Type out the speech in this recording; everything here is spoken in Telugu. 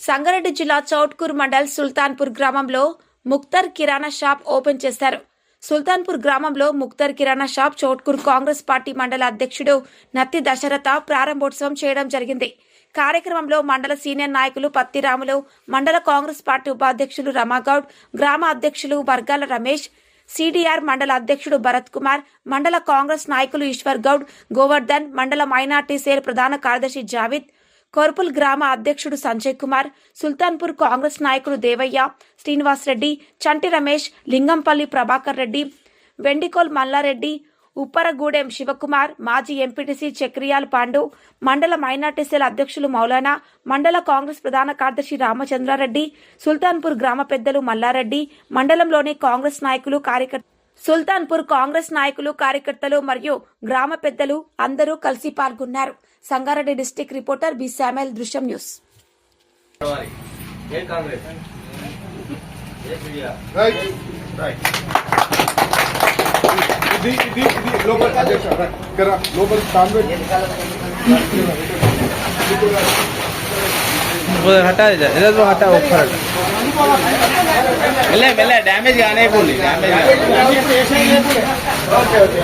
సంగారెడ్డి జిల్లా చౌట్కూర్ మండల్ సుల్తాన్పూర్ గ్రామంలో ముక్తర్ కిరాణా షాప్ ఓపెన్ చేశారు. సుల్తాన్పూర్ గ్రామంలో ముక్తర్ కిరాణా షాప్ చౌట్కూర్ కాంగ్రెస్ పార్టీ మండల అధ్యక్షుడు నత్తి దశరథ ప్రారంభోత్సవం చేయడం జరిగింది. కార్యక్రమంలో మండల సీనియర్ నాయకులు పత్తిరాములు మండల కాంగ్రెస్ పార్టీ ఉపాధ్యక్షులు రమాగౌడ్ గ్రామ అధ్యక్షులు వర్గాల రమేష్ సిడిఆర్ మండల అధ్యక్షుడు భరత్ కుమార్ మండల కాంగ్రెస్ నాయకులు ఈశ్వర్ గౌడ్ గోవర్ధన్ మండల మైనార్టీ సేల్ ప్రధాన కార్యదర్శి జావిద్ కొర్పుల్ గ్రామ అధ్యక్షుడు సంజయ్ కుమార్ సుల్తాన్పూర్ కాంగ్రెస్ నాయకుడు దేవయ్య శ్రీనివాస్ రెడ్డి చంటి రమేష్ లింగంపల్లి ప్రభాకర్ రెడ్డి వెండికోల్ మల్లారెడ్డి ఉప్పరగూడెం శివకుమార్ మాజీ ఎంపీటీసీ చక్రియాల్ పాండు మండల మైనార్టీ సెల్ అధ్యక్షులు మౌలానా మండల కాంగ్రెస్ ప్రధాన కార్యదర్శి రామచంద్రారెడ్డి సుల్తాన్పూర్ గ్రామ పెద్దలు మల్లారెడ్డి మండలంలోని కాంగ్రెస్ నాయకులు కార్యకర్త సుల్తాన్పూర్ కాంగ్రెస్ నాయకులు కార్యకర్తలు మరియు గ్రామ పెద్దలు అందరూ కలిసి పాల్గొన్నారు Sangareddy district reporter B Samuel Drishyam news వారి ఏ కాంగ్రెస్ ఏ మీడియా రైట్ రైట్ ఇది ఇది ఇది గ్లోబల్ అధ్యక్ష రైట్ ఇక్కడ గ్లోబల్ కాన్వెంట్ उधर हटा इधर इधर तो हटा ऊपर हटा మెల్లె మెల్లె డ్యామేజ్ కానీ అయిపోయింది డ్యామేజ్ ఓకే ఓకే.